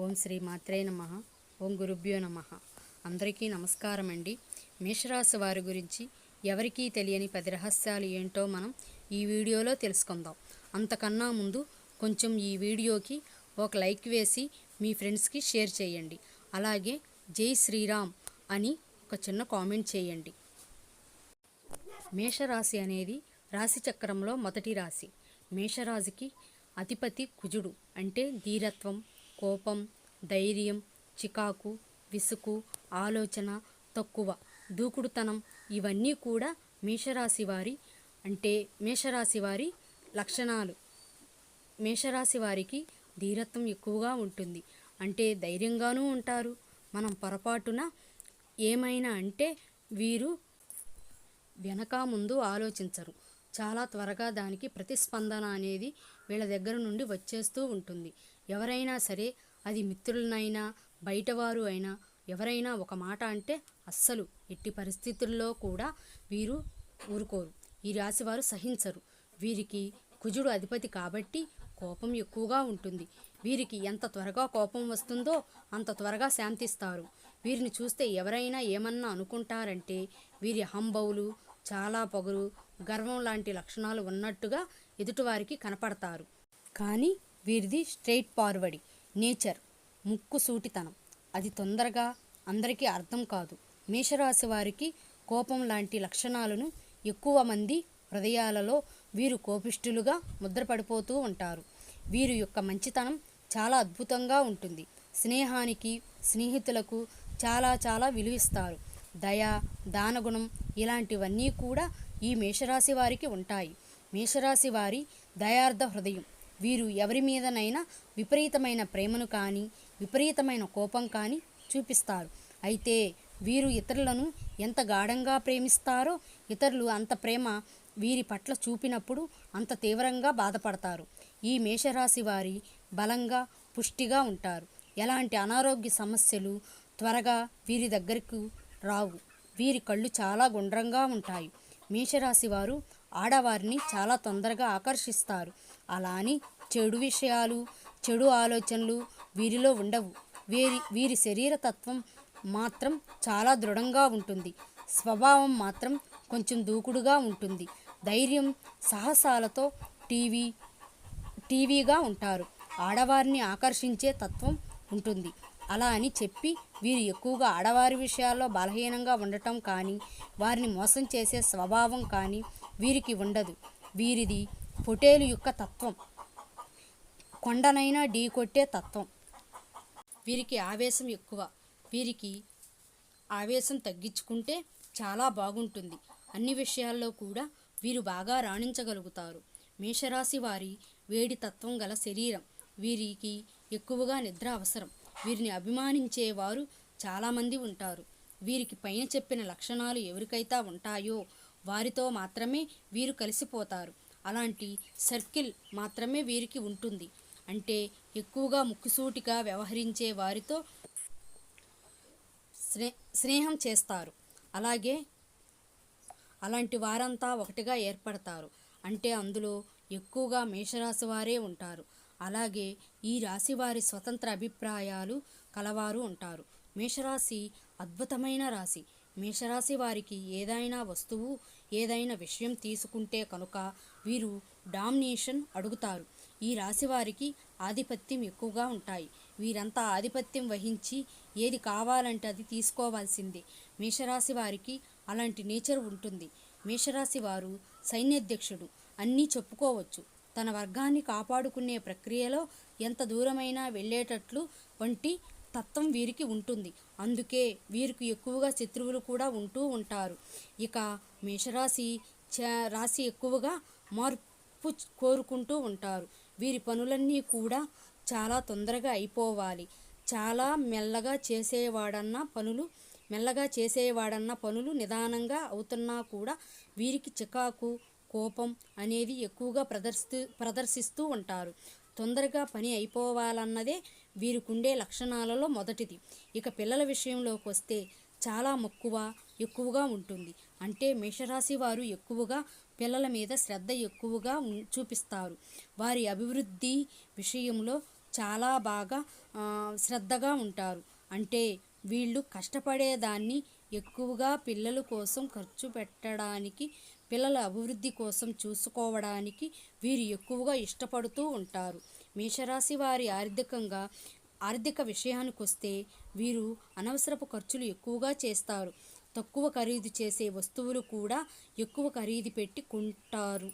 ఓం శ్రీ మాత్రే నమ. ఓం గురుభ్యో నమ. అందరికీ నమస్కారం అండి మేషరాశి వారి గురించి ఎవరికీ తెలియని పది రహస్యాలు ఏంటో మనం ఈ వీడియోలో తెలుసుకుందాం. అంతకన్నా ముందు కొంచెం ఈ వీడియోకి ఒక లైక్ వేసి మీ ఫ్రెండ్స్కి షేర్ చేయండి. అలాగే జై శ్రీరామ్ అని ఒక చిన్న కామెంట్ చేయండి. మేషరాశి అనేది రాశి చక్రంలో మొదటి రాశి. మేషరాశికి అధిపతి కుజుడు అంటే ధీరత్వం కోపం ధైర్యం చికాకు విసుగు ఆలోచన తక్కువ. దూకుడుతనం ఇవన్నీ కూడా మేషరాశి వారి అంటే మేషరాశి వారి లక్షణాలు. మేషరాశి వారికి ధీరత్వం ఎక్కువగా ఉంటుంది. అంటే ధైర్యంగానూ ఉంటారు. మనం పొరపాటున ఏమైనా అంటే వీరు వెనక ముందు ఆలోచించరు. చాలా త్వరగా దానికి ప్రతిస్పందన అనేది వీళ్ళ దగ్గర నుండి వచ్చేస్తూ ఉంటుంది. ఎవరైనా సరే అది మిత్రులనైనా బయటవారు అయినా ఎవరైనా ఒక మాట అంటే అస్సలు ఎట్టి పరిస్థితుల్లో కూడా వీరు ఊరుకోరు. ఈ రాశివారు సహించరు. వీరికి కుజుడు అధిపతి కాబట్టి కోపం ఎక్కువగా ఉంటుంది. వీరికి ఎంత త్వరగా కోపం వస్తుందో అంత త్వరగా శాంతిస్తారు. వీరిని చూస్తే ఎవరైనా ఏమన్నా అనుకుంటారంటే వీరి అహంబవులు చాలా పొగరు గర్వం లాంటి లక్షణాలు ఉన్నట్టుగా ఎదుటివారికి కనపడతారు. కానీ వీరిది స్ట్రైట్ ఫార్వర్డ్ నేచర్ ముక్కు సూటితనం అది తొందరగా అందరికీ అర్థం కాదు. మేషరాశి వారికి కోపం లాంటి లక్షణాలను ఎక్కువ మంది హృదయాలలో వీరు కోపిష్ఠులుగా ముద్రపడిపోతూ ఉంటారు. వీరి యొక్క మంచితనం చాలా అద్భుతంగా ఉంటుంది. స్నేహానికి స్నేహితులకు చాలా చాలా విలువిస్తారు. దయ దానగుణం ఇలాంటివన్నీ కూడా ఈ మేషరాశి వారికి ఉంటాయి. మేషరాశి వారి దయార్థ హృదయం వీరు ఎవరి మీదనైనా విపరీతమైన ప్రేమను కానీ విపరీతమైన కోపం కానీ చూపిస్తారు. అయితే వీరు ఇతరులను ఎంత గాఢంగా ప్రేమిస్తారో ఇతరులు అంత ప్రేమ వీరి పట్ల చూపినప్పుడు అంత తీవ్రంగా బాధపడతారు. ఈ మేషరాశి వారి బలంగా పుష్టిగా ఉంటారు. ఎలాంటి అనారోగ్య సమస్యలు త్వరగా వీరి దగ్గరకు రావు. వీరి కళ్ళు చాలా గుండ్రంగా ఉంటాయి. మేషరాశి వారు ఆడవారిని చాలా తొందరగా ఆకర్షిస్తారు. అలా అని చెడు విషయాలు చెడు ఆలోచనలు వీరిలో ఉండవు. వీరి వీరి శరీర తత్వం మాత్రం చాలా దృఢంగా ఉంటుంది. స్వభావం మాత్రం కొంచెం దూకుడుగా ఉంటుంది. ధైర్యం సాహసాలతో టీవీ టీవీగా ఉంటారు. ఆడవారిని ఆకర్షించే తత్వం ఉంటుంది. అలా అని చెప్పి వీరు ఎక్కువగా ఆడవారి విషయాల్లో బలహీనంగా ఉండటం కానీ వారిని మోసం చేసే స్వభావం కానీ వీరికి ఉండదు. వీరిది పొటేలు యొక్క తత్వం. కొండనైనా ఢీకొట్టే తత్వం. వీరికి ఆవేశం ఎక్కువ. వీరికి ఆవేశం తగ్గించుకుంటే చాలా బాగుంటుంది. అన్ని విషయాల్లో కూడా వీరు బాగా రాణించగలుగుతారు. మేషరాశి వారి వేడి తత్వం గల శరీరం. వీరికి ఎక్కువగా నిద్ర అవసరం. వీరిని అభిమానించేవారు చాలామంది ఉంటారు. వీరికి పైన చెప్పిన లక్షణాలు ఎవరికైతే ఉంటాయో వారితో మాత్రమే వీరు కలిసిపోతారు. అలాంటి సర్కిల్ మాత్రమే వీరికి ఉంటుంది. అంటే ఎక్కువగా ముక్కుసూటిగా వ్యవహరించే వారితో స్నే స్నేహం చేస్తారు. అలాగే అలాంటి వారంతా ఒకటిగా ఏర్పడతారు. అంటే అందులో ఎక్కువగా మేషరాశి వారే ఉంటారు. అలాగే ఈ రాశి వారి స్వతంత్ర అభిప్రాయాలు కలవారు ఉంటారు. మేషరాశి అద్భుతమైన రాశి. మేషరాశి వారికి ఏదైనా వస్తువు ఏదైనా విషయం తీసుకుంటే కనుక వీరు డామినేషన్ అడుగుతారు. ఈ రాశి వారికి ఆధిపత్యం ఎక్కువగా ఉంటాయి. వీరంతా ఆధిపత్యం వహించి ఏది కావాలంటే అది తీసుకోవాల్సిందే. మేషరాశి వారికి అలాంటి నేచర్ ఉంటుంది. మేషరాశి వారు సైన్యాధ్యక్షుడు అన్నీ చెప్పుకోవచ్చు. తన వర్గాన్ని కాపాడుకునే ప్రక్రియలో ఎంత దూరమైనా వెళ్ళేటట్లు వంటి తత్వం వీరికి ఉంటుంది. అందుకే వీరికి ఎక్కువగా శత్రువులు కూడా ఉంటూ ఉంటారు. ఇక మేషరాశి రాశి ఎక్కువగా మార్పు కోరుకుంటూ ఉంటారు. వీరి పనులన్నీ కూడా చాలా తొందరగా అయిపోవాలి. చాలా మెల్లగా చేసేవాడన్న పనులు మెల్లగా చేసేవాడన్న పనులు నిదానంగా అవుతున్నా కూడా వీరికి చికాకు కోపం అనేది ఎక్కువగా ప్రదర్శి ప్రదర్శిస్తూ ఉంటారు. తొందరగా పని అయిపోవాలన్నదే వీరికుండే లక్షణాలలో మొదటిది. ఇక పిల్లల విషయంలోకి వస్తే చాలా మక్కువ ఎక్కువగా ఉంటుంది. అంటే మేషరాశి వారు ఎక్కువగా పిల్లల మీద శ్రద్ధ ఎక్కువగా ఉం- చూపిస్తారు. వారి అభివృద్ధి విషయంలో చాలా బాగా శ్రద్ధగా ఉంటారు. అంటే వీళ్ళు కష్టపడేదాన్ని ఎక్కువగా పిల్లల కోసం ఖర్చు పెట్టడానికి పిల్లల అభివృద్ధి కోసం చూసుకోవడానికి వీరు ఎక్కువగా ఇష్టపడుతూ ఉంటారు. మేషరాశి వారి ఆర్థికంగా ఆర్థిక విషయానికి వస్తే వీరు అనవసరపు ఖర్చులు ఎక్కువగా చేస్తారు. తక్కువ ఖరీదు చేసే వస్తువులు కూడా ఎక్కువ ఖరీదు పెట్టి కొంటారు.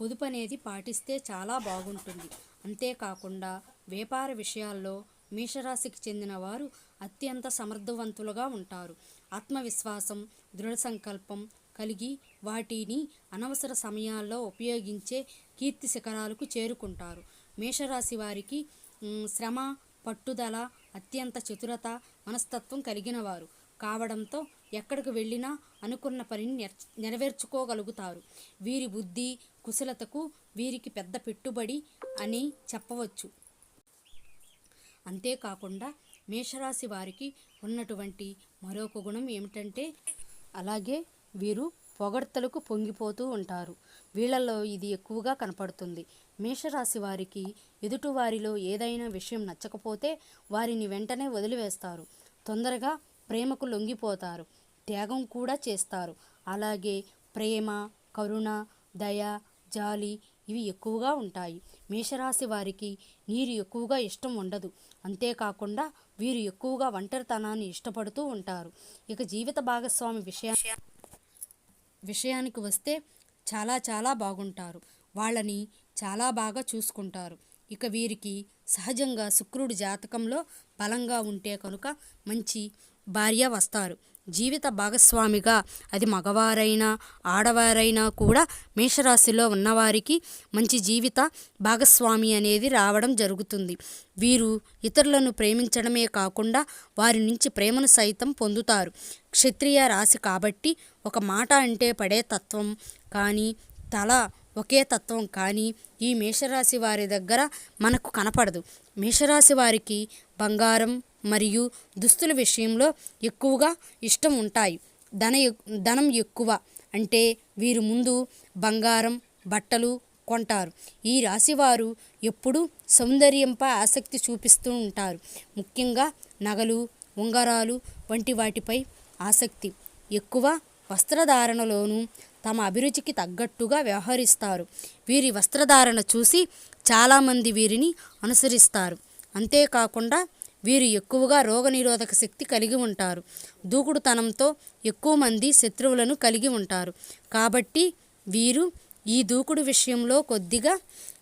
పొదుపు అనేది పాటిస్తే చాలా బాగుంటుంది. అంతేకాకుండా వ్యాపార విషయాల్లో మేషరాశికి చెందిన వారు అత్యంత సమర్థవంతులుగా ఉంటారు. ఆత్మవిశ్వాసం దృఢ సంకల్పం కలిగి వాటిని అనవసర సమయాల్లో ఉపయోగించే కీర్తి శిఖరాలకు చేరుకుంటారు. మేషరాశి వారికి శ్రమ పట్టుదల అత్యంత చతురత మనస్తత్వం కలిగిన వారు కావడంతో ఎక్కడికి వెళ్ళినా అనుకున్న పనిని నెర్- నెరవేర్చుకోగలుగుతారు. వీరి బుద్ధి కుశలతకు వీరికి పెద్ద పెట్టుబడి అని చెప్పవచ్చు. అంతేకాకుండా మేషరాశి వారికి ఉన్నటువంటి మరొక గుణం ఏమిటంటే అలాగే వీరు పొగడ్తలకు పొంగిపోతూ ఉంటారు. వీళ్ళల్లో ఇది ఎక్కువగా కనపడుతుంది. మేషరాశి వారికి ఎదుటివారిలో ఏదైనా విషయం నచ్చకపోతే వారిని వెంటనే వదిలివేస్తారు. తొందరగా ప్రేమకు లొంగిపోతారు. త్యాగం కూడా చేస్తారు. అలాగే ప్రేమ కరుణ దయ జాలి ఇవి ఎక్కువగా ఉంటాయి. మేషరాశి వారికి నీరు ఎక్కువగా ఇష్టం ఉండదు. అంతేకాకుండా వీరు ఎక్కువగా ఒంటరితనాన్ని ఇష్టపడుతూ ఉంటారు. ఇక జీవిత భాగస్వామి విషయా విషయానికి వస్తే చాలా చాలా బాగుంటారు. వాళ్ళని చాలా బాగా చూసుకుంటారు. ఇక వీరికి సహజంగా శుక్రుడి జాతకంలో బలంగా ఉంటే కనుక మంచి భార్య వస్తారు. జీవిత భాగస్వామిగా అది మగవారైనా ఆడవారైనా కూడా మేషరాశిలో ఉన్నవారికి మంచి జీవిత భాగస్వామి అనేది రావడం జరుగుతుంది. వీరు ఇతరులను ప్రేమించడమే కాకుండా వారి నుంచి ప్రేమను సైతం పొందుతారు. క్షత్రియ రాశి కాబట్టి ఒక మాట అంటే పడే తత్వం. కానీ తల ఒకే తత్వం కానీ ఈ మేషరాశి వారి దగ్గర మనకు కనపడదు. మేషరాశి వారికి బంగారం మరియు దుస్తుల విషయంలో ఎక్కువగా ఇష్టం ఉంటాయి. ధన ధనం ఎక్కువ అంటే వీరు ముందు బంగారం బట్టలు కొంటారు. ఈ రాశివారు ఎప్పుడూ సౌందర్యంపై ఆసక్తి చూపిస్తూ ఉంటారు. ముఖ్యంగా నగలు ఉంగరాలు వంటి వాటిపై ఆసక్తి. ఎక్కువ వస్త్రధారణలోనూ తమ అభిరుచికి తగ్గట్టుగా వ్యవహరిస్తారు. వీరి వస్త్రధారణ చూసి చాలామంది వీరిని అనుసరిస్తారు. అంతేకాకుండా వీరు ఎక్కువగా రోగనిరోధక శక్తి కలిగి ఉంటారు. దూకుడుతనంతో ఎక్కువ మంది శత్రువులను కలిగి ఉంటారు. కాబట్టి వీరు ఈ దూకుడు విషయంలో కొద్దిగా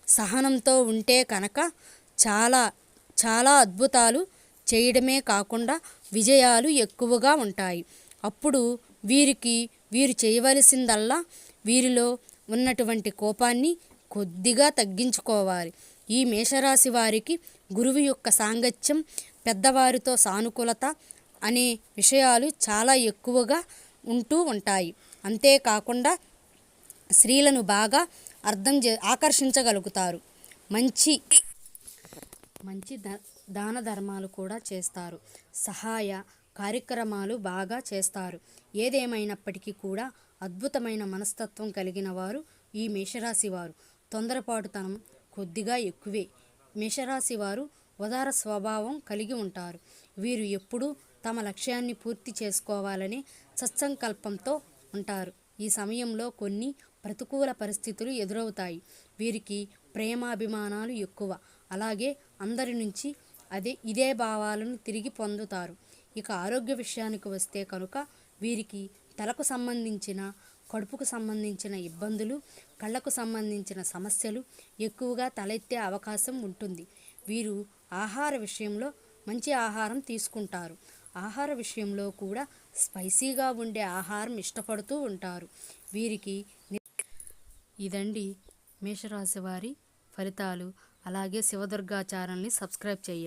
సహనంతో ఉంటే కనుక చాలా చాలా అద్భుతాలు చేయడమే కాకుండా విజయాలు ఎక్కువగా ఉంటాయి. అప్పుడు వీరికి వీరు చేయవలసిందల్లా వీరిలో ఉన్నటువంటి కోపాన్ని కొద్దిగా తగ్గించుకోవాలి. ఈ మేషరాశి వారికి గురువు యొక్క సాంగత్యం పెద్దవారితో సానుకూలత అనే విషయాలు చాలా ఎక్కువగా ఉంటూ ఉంటాయి. అంతేకాకుండా స్త్రీలను బాగా అర్థం చే ఆకర్షించగలుగుతారు. మంచి మంచి ద దాన ధర్మాలు కూడా చేస్తారు. సహాయ కార్యక్రమాలు బాగా చేస్తారు. ఏదేమైనప్పటికీ కూడా అద్భుతమైన మనస్తత్వం కలిగిన వారు ఈ మేషరాశి వారు తొందరపాటుతనం కొద్దిగా ఎక్కువే. మేషరాశి వారు ఉదార స్వభావం కలిగి ఉంటారు. వీరు ఎప్పుడూ తమ లక్ష్యాన్ని పూర్తి చేసుకోవాలని సత్సంకల్పంతో ఉంటారు. ఈ సమయంలో కొన్ని ప్రతికూల పరిస్థితులు ఎదురవుతాయి. వీరికి ప్రేమాభిమానాలు ఎక్కువ. అలాగే అందరి నుంచి అదే ఇదే భావాలను తిరిగి పొందుతారు. ఇక ఆరోగ్య విషయానికి వస్తే కనుక వీరికి తలకు సంబంధించిన కడుపుకు సంబంధించిన ఇబ్బందులు కళ్ళకు సంబంధించిన సమస్యలు ఎక్కువగా తలెత్తే అవకాశం ఉంటుంది. వీరు ఆహార విషయంలో మంచి ఆహారం తీసుకుంటారు. ఆహార విషయంలో కూడా స్పైసీగా ఉండే ఆహారం ఇష్టపడుతూ ఉంటారు. వీరికి ఇదండి మేషరాశి వారి ఫలితాలు. అలాగే శివదుర్గాచారాన్ని సబ్స్క్రైబ్ చేయండి.